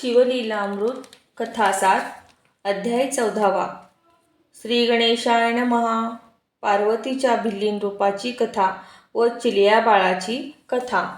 शिवलीलामृत कथासार अध्याय चौदावा. श्री गणेशाय महा पार्वतीच्या भिल्लीन रूपाची कथा व चिलिया बाळाची कथा.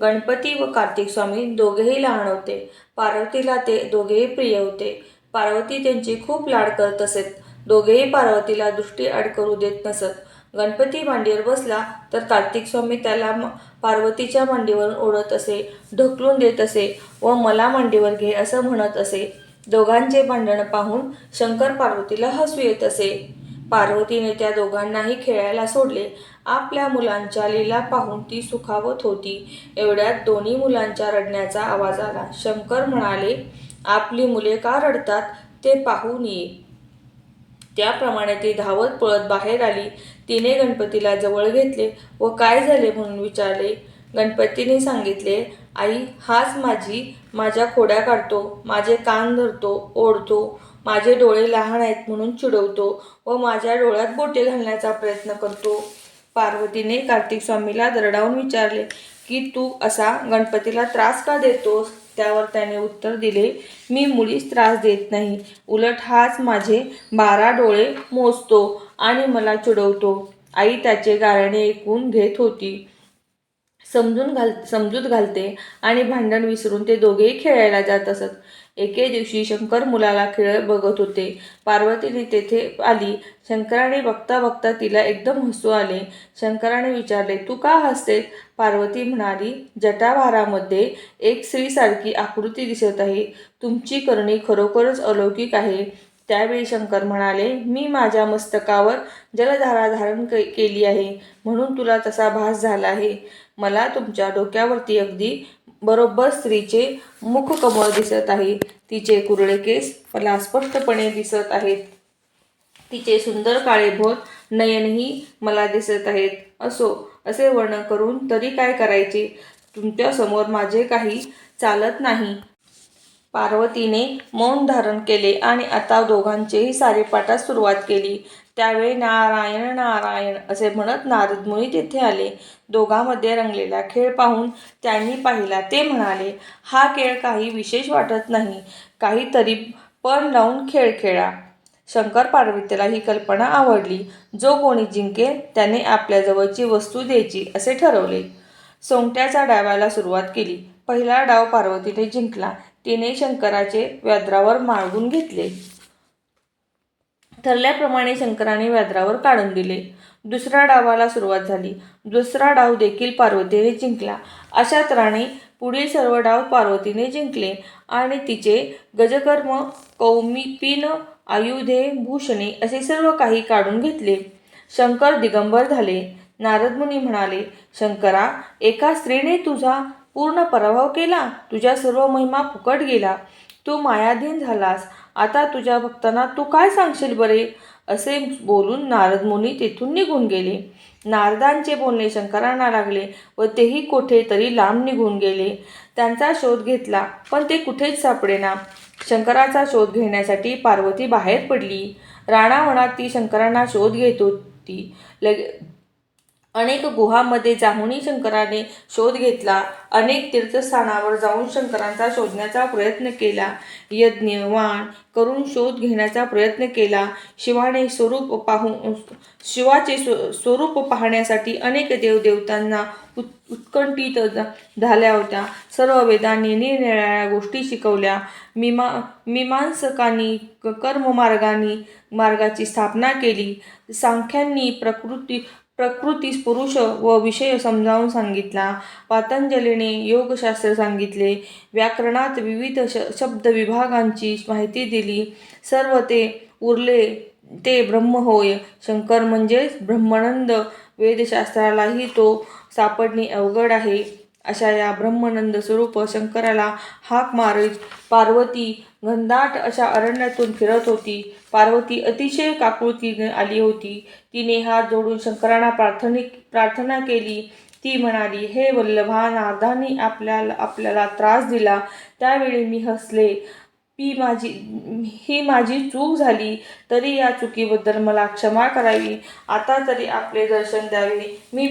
गणपती व कार्तिक स्वामी दोघेही लहान होते. पार्वतीला ते दोघेही प्रिय होते. पार्वती त्यांची खूप लाड करत असेत. दोघेही पार्वतीला दृष्टी अडकरू देत नसत. गणपती मांडीवर बसला तर कार्तिक स्वामी त्याला पार्वतीच्या मांडीवरून ओढत असे ढकलून देत असे व मला मांडीवर घे असं म्हणत असे. दोघांचे भांडण पाहून शंकर पार्वतीला हसू येत असे. पार्वतीने त्या दोघांनाही खेळायला सोडले. आपल्या मुलांच्या लीला पाहून ती सुखावत होती. एवढ्यात दोन्ही मुलांच्या रडण्याचा आवाज आला. शंकर म्हणाले आपली मुले का रडतात? ते पाहून ये. त्याप्रमाणे ती धावत पळत बाहेर आली. तिने गणपतीला जवळ घेतले व काय झाले म्हणून विचारले. गणपतीने सांगितले आई हाच माझी माझ्या खोड्या काढतो माझे कान धरतो ओढतो माझे डोळे लहान आहेत म्हणून चिडवतो व माझ्या डोळ्यात बोटे घालण्याचा प्रयत्न करतो. पार्वतीने कार्तिक स्वामीला दरडावून विचारले की तू असा गणपतीला त्रास का देतोस? त्यावर त्याने उत्तर दिले मी मुलीस त्रास देत नाही. उलट हाच माझे बारा डोळे मोजतो. आणि मला चिडवतो. आई त्याचे गाराणे ऐकून घेत होती. समजून घाल समजूत घालते आणि भांडण विसरून ते दोघेही खेळायला जात असत. एके दिवशी शंकर मुलाला खेळ बघत होते. पार्वतीने तेथे आली. शंकराने बघता बघता तिला एकदम हसू आले. शंकराने विचारले तू का हसते पार्वती म्हणाली जटाभारामध्ये एक स्त्रीसारखी आकृती दिसत आहे. तुमची करणी खरोखरच अलौकिक आहे. त्यावेळी शंकर म्हणाले मी माझ्या मस्तकावर जलधारा धारण के केली आहे म्हणून तुला तसा भास झाला आहे. मला तुमच्या डोक्यावरती अगदी बरोबर स्त्रीचे मुखकमळ दिसत आहे. तिचे कुरळे केस मला स्पष्टपणे दिसत आहेत. तिचे सुंदर काळेभोत नयनही मला दिसत आहेत. असो असे वर्णन करून तरी काय करायचे? तुमच्यासमोर माझे काही चालत नाही. पार्वतीने मौन धारण केले आणि आता दोघांचेही सारेपाठास सुरुवात केली. त्यावेळी नारायण नारायण असे म्हणत नारद मुनी तेथे आले. दोघांमध्ये रंगलेला खेळ पाहून त्यांनी पाहिला ते म्हणाले हा खेळ काही विशेष वाटत नाही. काहीतरी पण लावून खेळ खेळा शंकर पार्वतीला ही कल्पना आवडली. जो कोणी जिंकेल त्याने आपल्याजवळची वस्तू द्यायची असे ठरवले. सोंगट्याचा डावाला सुरुवात केली. पहिला डाव पार्वतीने जिंकला. तिने शंकराचे व्याद्रावर माळगून घेतले. ठरल्याप्रमाणे शंकराने व्याद्रावर काढून दिले. दुसऱ्या डावाला सुरुवात झाली. दुसरा डाव देखील पार्वतीने जिंकला. अशा तऱ्हाने पुढील सर्व डाव पार्वतीने जिंकले आणि तिचे गजकर्म कौमिपीन आयुधे भूषणे असे सर्व काही काढून घेतले. शंकर दिगंबर झाले. नारदमुनी म्हणाले शंकरा एका स्त्रीने तुझा पूर्ण पराभव केला तुझ्या सर्व महिमा फुकट गेला. तू मायाधीन झालास. आता तुझ्या भक्तांना तू काय सांगशील बरे? असे बोलून नारद मुनी तेथून निघून गेले. नारदांचे बोलणे शंकरांना लागले व तेही कोठे तरी लांब निघून गेले. त्यांचा शोध घेतला पण ते कुठेच सापडेना. शंकराचा शोध घेण्यासाठी पार्वती बाहेर पडली. राणावनात ती शंकरांना शोध घेत होती. लगे अनेक गुहामध्ये जाऊनही शंकराने शोध घेतला. अनेक तीर्थस्थानावर जाऊन शंकरांचा शोधण्याचा प्रयत्न केला. यज्ञ वाण करून शोध घेण्याचा प्रयत्न केला. शिवाने स्वरूप पाहून शिवाचे स्व स्वरूप पाहण्यासाठी अनेक देवदेवतांना उत् उत्कंठित झाल्या होत्या. सर्व वेदांनी निरनिराळ्या गोष्टी शिकवल्या. मीमा मीमांसकांनी क- मार्गाची स्थापना केली. सांख्यांनी प्रकृती प्रकृतीस पुरुष व विषय समजावून सांगितला. पातंजलीने योगशास्त्र सांगितले. व्याकरणात विविध श शब्द विभागांची माहिती दिली. सर्व ते उरले ते ब्रह्म होय. शंकर म्हणजेच ब्रह्मानंद वेदशास्त्रालाही तो सापडणे अवघड आहे. अशा या ब्रह्मानंद स्वरूप शंकराला हाक मारीत पार्वती घनदाट अशा अरण्यातून फिरत होती. पार्वती अतिशय काकुळतीने आली होती. तिने हात जोडून शंकरांना प्रार्थनिक प्रार्थना केली. ती म्हणाली हे वल्लभा नारदांनी आपल्याला आपल्याला त्रास दिला. त्यावेळी मी हसले. ही माझी ही माझी चूक झाली. तरी या चुकीबद्दल मला क्षमा करावी. आता तरी आपले दर्शन द्यावे. मी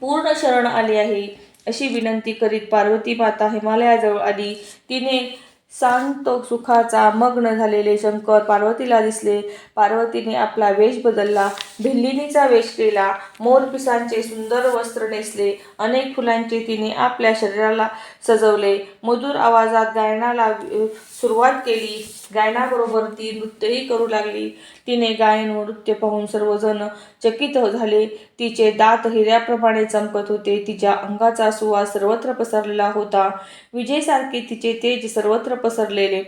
पूर्ण शरण आले आहे. अशी विनंती करीत पार्वती माता हिमालयाजवळ आली. तिने शांत सुखाचा मग्न झालेले शंकर पार्वतीला दिसले. पार्वतीने आपला वेश बदलला. भिल्लिनीचा वेश केला. मोरपिसांचे सुंदर वस्त्र नेसले. अनेक फुलांचे तिने आपल्या शरीराला सजवले. मधुर आवाजात गायनाला सुरुवात केली. गायनाबरोबर ती नृत्यही करू लागली. तिने गायन व नृत्य पाहून सर्वजण चकित झाले. तिचे दात हिऱ्याप्रमाणे चमकत होते. तिच्या अंगाचा सुवास सर्वत्र पसरलेला होता. विजेसारखे तिचे तेज सर्वत्र पसरलेले.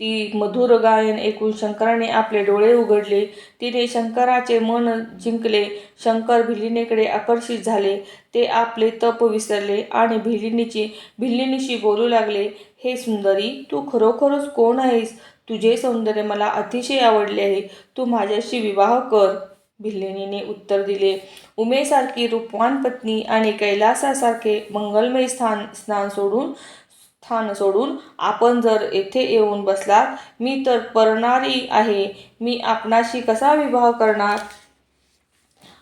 ती मधुर गायन ऐकून शंकराने आपले डोळे उघडले. तिने शंकराचे मन जिंकले. शंकर भिलिनीकडे आकर्षित झाले. ते आपले तप विसरले आणि भिलिनीची भिल्लिनीशी बोलू लागले हे सुंदरी तू खरोखरच कोण आहेस? तुझे सौंदर्य मला अतिशय आवडले आहे. तू माझ्याशी विवाह कर. भिल्लिनीने उत्तर दिले. उमेसारखी रूपवान पत्नी आणि कैलासासारखे मंगलमय स्थान स्नान सोडून स्थान सोडून आपण जर येथे येऊन बसलात मी तर परणारी आहे. मी आपणाशी कसा विवाह करणार?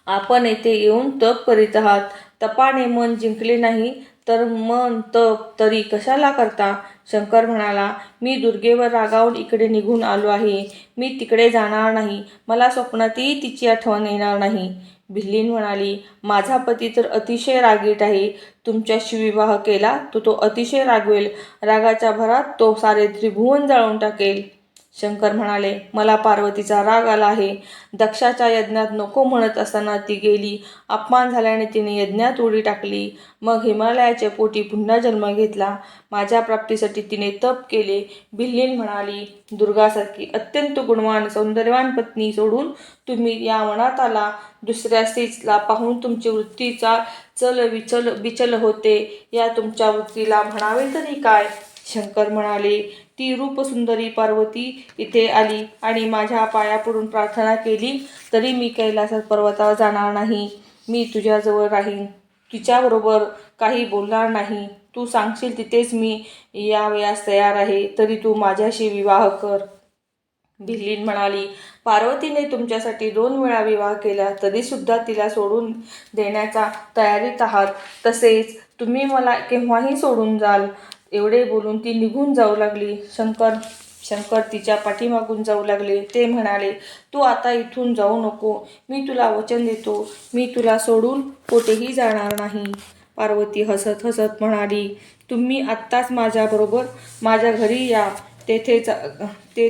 आपण येथे येऊन तप करीत आहात. तपाने मन जिंकले नाही तर मन तप तरी कशाला करता? शंकर म्हणाला मी दुर्गेवर रागावून इकडे निघून आलो आहे. मी तिकडे जाणार नाही. मला स्वप्नातही तिची आठवण येणार नाही. भिल्लीन म्हणाली माझा पती तर अतिशय रागीट आहे. तुमच्याशी विवाह केला तर तो अतिशय रागवेल. रागाच्या भरात तो सारे त्रिभुवन जाळून टाकेल. शंकर म्हणाले मला पार्वतीचा राग आला आहे. दक्षाच्या यज्ञात नको म्हणत असताना ती गेली. अपमान झाल्याने तिने यज्ञात उडी टाकली. मग हिमालयाच्या पोटी पुन्हा जन्म घेतला. माझ्या प्राप्तीसाठी तिने तप केले. भिल्लीन म्हणाली दुर्गासारखी अत्यंत गुणवान सौंदर्यवान पत्नी सोडून तुम्ही या मनात आला. दुसऱ्या स्त्रीला पाहून तुमची वृत्तीचा चल विचल विचल होते. या तुमच्या वृत्तीला म्हणावे तरी काय? शंकर म्हणाले ती रूपसुंदरी पार्वती इथे आली आणि माझ्या पाया पडून प्रार्थना केली तरी मी कैलासात पर्वतावर जाणार नाही. मी तुझ्याजवळ राहीन. तिच्याबरोबर काही बोलणार नाही. तू सांगशील तिथेच मी यावयास तयार आहे तरी तू माझ्याशी विवाह कर. भिल्लीन म्हणाली पार्वतीने तुमच्यासाठी दोन वेळा विवाह केला तरीसुद्धा तिला सोडून देण्याचा तयारीत आहात. तसेच तुम्ही मला केव्हाही सोडून जाल. एवढे बोलून ती निघून जाऊ लागली. शंकर शंकर तिच्या पाठीमागून जाऊ लागले. ते म्हणाले तू आता इथून जाऊ नको. मी तुला वचन देतो. मी तुला सोडून कुठेही जाणार नाही. पार्वती हसत हसत म्हणाली तुम्ही आत्ताच माझ्याबरोबर माझ्या घरी या. तेथे जा- ते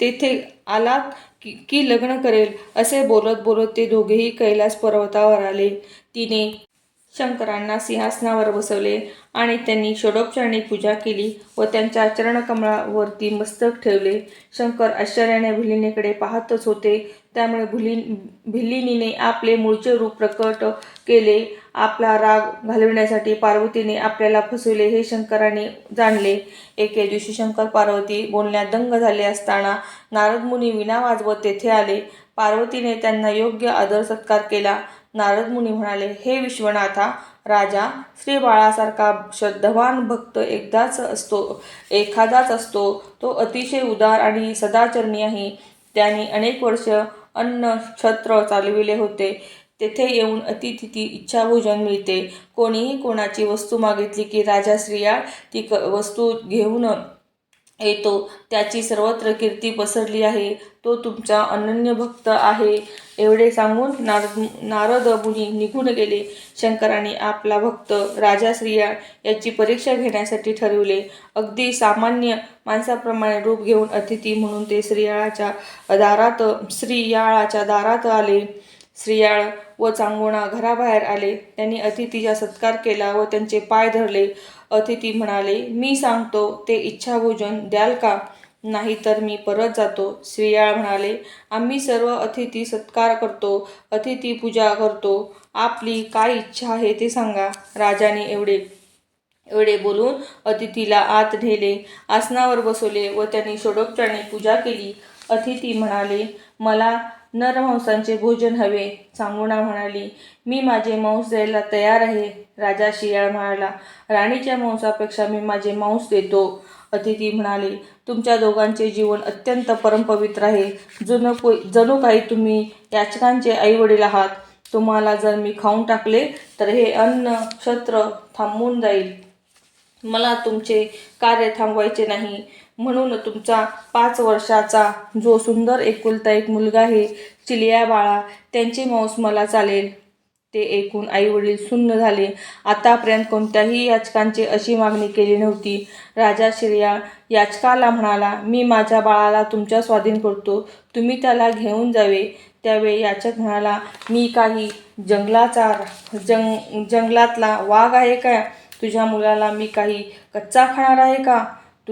तेथे आलात की की लग्न करेल? असे बोलत बोलत ते दोघेही कैलास पर्वतावर आले. तिने शंकरांना सिंहासनावर बसवले आणि त्यांनी षडोपचारणी पूजा केली व त्यांच्या चरणकमळावरती मस्तक ठेवले. शंकर आश्चर्याने भिलिनीकडे पाहतच होते. त्यामुळे भुली भिल्लिनीने आपले मूळचे रूप प्रकट केले. आपला राग घालविण्यासाठी पार्वतीने आपल्याला फसवले हे शंकराने जाणले. एके दिवशी शंकर पार्वती बोलण्यात दंग झाले असताना नारद मुनी विना वाजवत तेथे आले. पार्वतीने त्यांना योग्य आदर सत्कार केला. नारद मुनी म्हणाले हे विश्वनाथा राजा श्री बाळासारखा श्रद्धवान भक्त एकदाच असतो एखादाच असतो. तो अतिशय उदार आणि सदाचरणी आहे. त्याने अनेक वर्ष अन्न छत्र चालविले होते. तेथे येऊन अतिथिती इच्छाभोजन मिळते. कोणीही कोणाची वस्तू मागितली की राजा स्त्रिया ती क वस्तू घेऊन येतो. त्याची सर्वत्र कीर्ती पसरली आहे. तो तुमचा अनन्य भक्त आहे. एवढे सांगून नारद नारद मुनी निघून गेले. शंकराने आपला भक्त राजा श्रिया याची परीक्षा घेण्यासाठी ठरवले. अगदी सामान्य माणसाप्रमाणे रूप घेऊन अतिथी म्हणून ते श्रियाळाच्या दारात श्रीयाळाच्या दारात आले. श्रियाळ व चांगुणा घराबाहेर आले. त्यांनी अतिथीचा सत्कार केला व त्यांचे पाय धरले. अतिथी म्हणाले मी सांगतो ते इच्छाभोजन द्याल का? नाही तर मी परत जातो. श्रीयाळ म्हणाले आम्ही सर्व अतिथी सत्कार करतो अतिथी पूजा करतो. आपली काय इच्छा आहे ते सांगा. राजाने एवढे एवढे बोलून अतिथीला आत नेले. आसनावर बसवले व त्यांनी षोडोपचाराने पूजा केली. अतिथी म्हणाले मला नरमांसांचे भोजन हवे चांगुणा म्हणाली. मी माझे मांस द्यायला तयार आहे राजा शियाळ म्हणाला. राणीच्या मांसापेक्षा मी माझे मांस देतो अतिथी म्हणाले. तुमच्या दोघांचे जीवन अत्यंत परमपवित्र आहे. जुनं को जणू काही तुम्ही याचकांचे आईवडील आहात. तुम्हाला जर मी खाऊन टाकले तर हे अन्न क्षत्र थांबून जाईल. मला तुमचे कार्य थांबवायचे नाही. म्हणून तुमचा पाच वर्षाचा जो सुंदर एकुलता एक मुलगा आहे चिलिया बाळा त्यांचे मांस मला चालेल. ते ऐकून आईवडील सुन्न झाले. आतापर्यंत कोणत्याही याचकांची अशी मागणी केली नव्हती. राजा श्रेया याचकाला म्हणाला मी माझ्या बाळाला तुमच्या स्वाधीन करतो. तुम्ही त्याला घेऊन जावे. त्यावेळी याचक म्हणाला मी काही जंगलाचा जंग जंगलातला वाघ आहे का? तुझ्या मुलाला मी काही कच्चा खाणार आहे का?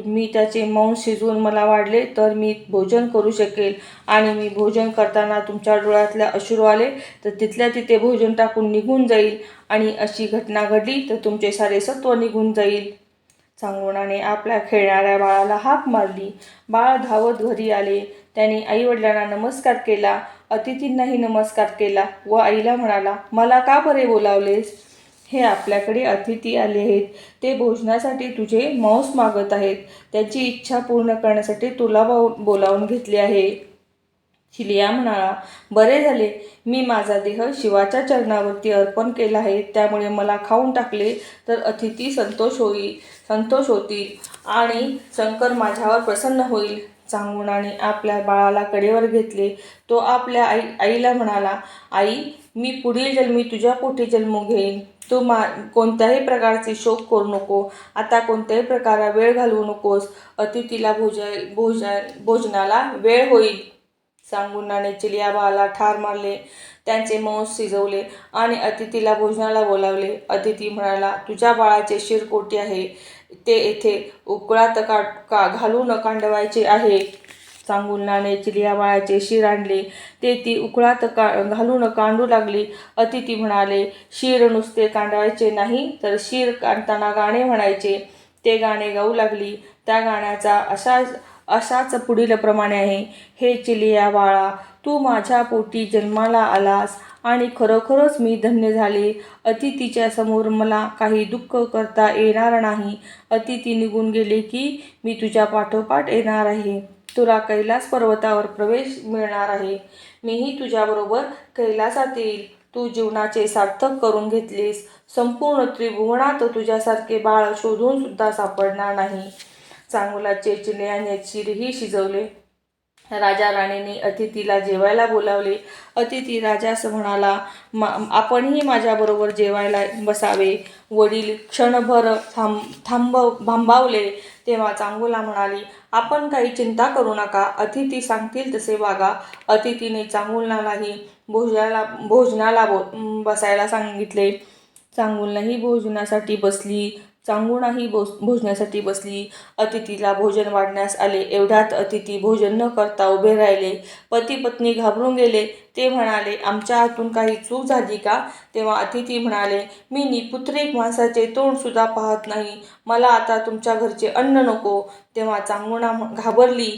तुम्ही त्याचे मौन शिजवून मला वाढले तर मी भोजन करू शकेल. आणि मी भोजन करताना तुमच्या डोळ्यातल्या अश्रू आले तर तिथल्या तिथे भोजन टाकून निघून जाईल. आणि अशी घटना घडली तर तुमचे सारे सत्व निघून जाईल. सांगोणाने आपल्या खेळणाऱ्या बाळाला हाक मारली. बाळ धावत घरी आले. त्याने आईवडिलांना नमस्कार केला. अतिथींनाही नमस्कार केला व आईला म्हणाला मला का बरे बोलावलेस? हे आपल्याकडे अतिथी आले आहेत. ते भोजनासाठी तुझे मांस मागत आहेत. त्यांची इच्छा पूर्ण करण्यासाठी तुला बोलावून घेतले आहे. शिलिया म्हणाला बरे झाले. मी माझा देह शिवाच्या चरणावरती अर्पण केला आहे. त्यामुळे मला खाऊन टाकले तर अतिथी संतोष होईल संतोष होतील आणि शंकर माझ्यावर प्रसन्न होईल. चांगुणाने आपल्या बाळाला कडेवर घेतले. तो आपल्या आई आईला म्हणाला आई मी पुढील जन्मी तुझ्या पोटी जन्म घेईन. तू मा कोणत्याही प्रकारचे शोक करू नको. आता कोणत्याही प्रकारा वेळ घालवू नकोस. अतिथीला भोज भोज भोजनाला वेळ होईल. सांगुणाने चिलिया बाळाला ठार मारले. त्यांचे मांस शिजवले आणि अतिथीला भोजनाला बोलावले. अतिथी म्हणाला तुझ्या बाळाचे शिरकोटी आहे. ते येथे उकळात का का घालून कांडवायचे आहे. सांगुणाने चिलिया बाळाचे शिर आणले. ते ती उकळात का घालून कांडू लागली. अतिथी म्हणाले शिर नुसते कांडवायचे नाही तर शिर काढताना गाणे म्हणायचे ते गाणे गाऊ लागली. त्या गाण्याचा असा असाच पुढील प्रमाणे आहे. हे चिलिया बाळा तू माझ्या पोटी जन्माला आलास आणि खरोखरच मी धन्य झाले. अतिथीच्या समोर मला काही दुःख करता येणार नाही. अतिथी निघून गेले की मी तुझ्या पाठोपाठ येणार आहे. तुला कैलास पर्वतावर प्रवेश मिळणार आहे. मीही तुझ्याबरोबर कैलासात येईल. तू जीवनाचे सार्थक करून घेतलीस. संपूर्ण त्रिभुवनात तुझ्यासारखे बाळ शोधून सुद्धा सापडणार नाही. चांगुलाचे चिलियाने चिरही शिजवले. राजा राणीने अतिथीला जेवायला बोलावले. अतिथी राजास म्हणाला मा आपणही माझ्याबरोबर जेवायला बसावे. वडील क्षणभर थांब थांब भांबावले. तेव्हा चांगुला म्हणाली आपण काही चिंता करू नका. अतिथी सांगतील तसे वागा. अतिथीने चांगुलनालाही भोजनाला भोजनाला बो बसायला सांगितले. चांगुलनाही भोजनासाठी बसली. चांगुणाही बोस भोजनासाठी बसली. अतिथीला भोजन वाढण्यास आले. एवढ्यात अतिथी भोजन न करता उभे राहिले. पती पत्नी घाबरून गेले. ते म्हणाले आमच्या हातून काही चूक झाली का? तेव्हा अतिथी म्हणाले मी निपुत्रिक माणसाचे तोंडसुद्धा पाहत नाही. मला आता तुमच्या घरचे अन्न नको. तेव्हा चांगुणा घाबरली.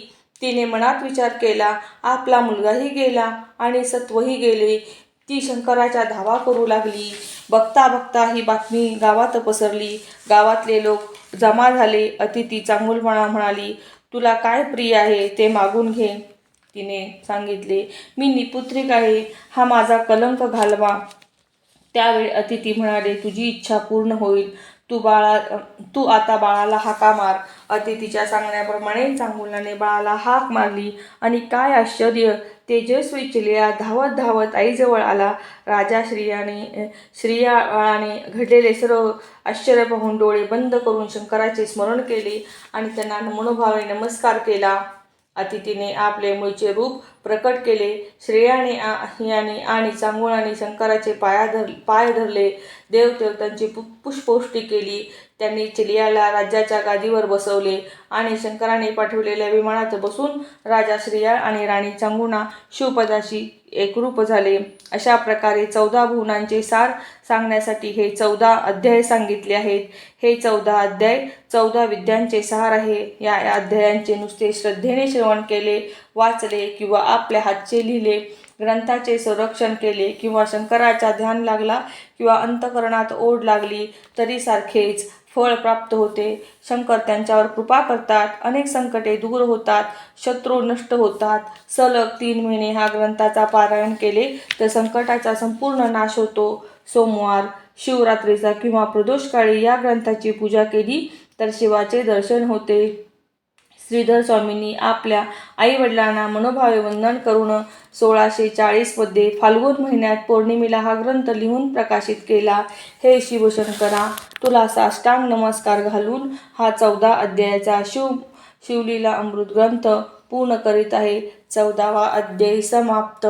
तिने मनात विचार केला आपला मुलगाही गेला आणि सत्वही गेले. ती शंकराच्या धावा करू लागली. बघता बघता ही बातमी गावात पसरली. गावातले लोक जमा झाले. अतिथी चांगुलपणा म्हणाली तुला काय प्रिय आहे ते मागून घे. तिने सांगितले मी निपुत्रिक आहे. हा माझा कलंक घालवा. त्यावेळी अतिथी म्हणाले तुझी इच्छा पूर्ण होईल. तू बाळा तू आता बाळाला हाका मार. अतिथीच्या सांगण्याप्रमाणे चांगुलाने बाळाला हाक मारली आणि काय आश्चर्य तेजस्वी चिलिया धावत धावत आईजवळ आला. राजा श्रियाने श्रियाने घडलेले सर्व आश्चर्य पाहून डोळे बंद करून शंकराचे स्मरण केले आणि त्यांना मनोभावे नमस्कार केला. अतिथीने आपले मूळचे रूप प्रकट केले. श्रेयाने याने आणि चांगुळाने शंकराचे पाया धर पाय धरले. देवदेवतांची पु पुष्पोष्टी केली. त्यांनी चिलियाला राज्याच्या गादीवर बसवले आणि शंकराने पाठवलेल्या विमानात बसून राजा श्रेया आणि राणी चांगुणा शिवपदाशी एकरूप झाले. अशा प्रकारे चौदा भुवनांचे सार सांगण्यासाठी हे चौदा अध्याय सांगितले आहेत. हे चौदा अध्याय चौदा विद्यांचे सार आहे. या या अध्यायांचे नुसते श्रद्धेने श्रवण केले वाचले किंवा आपल्या हातचे लिहिले ग्रंथाचे संरक्षण केले किंवा शंकराचा ध्यान लागला किंवा अंतकरणात ओढ लागली तरी सारखेच फळ प्राप्त होते. शंकर त्यांच्यावर कृपा करतात. अनेक संकटे दूर होतात. शत्रू नष्ट होतात. सलग तीन महिने हा ग्रंथाचा पारायण केले तर संकटाचा संपूर्ण नाश होतो. सोमवार शिवरात्रीचा किंवा प्रदोषकाळी या ग्रंथाची पूजा केली तर शिवाचे दर्शन होते. श्रीधर स्वामींनी आपल्या आईवडिलांना मनोभावे वंदन करून सोळाशे चाळीसमध्ये फाल्गुन महिन्यात पौर्णिमेला हा ग्रंथ लिहून प्रकाशित केला. हे शिवशंकरा तुला साष्टांग नमस्कार घालून हा चौदा अध्यायाचा शिव शिवलीला अमृत ग्रंथ पूर्ण करीत आहे. चौदावा अध्याय समाप्त.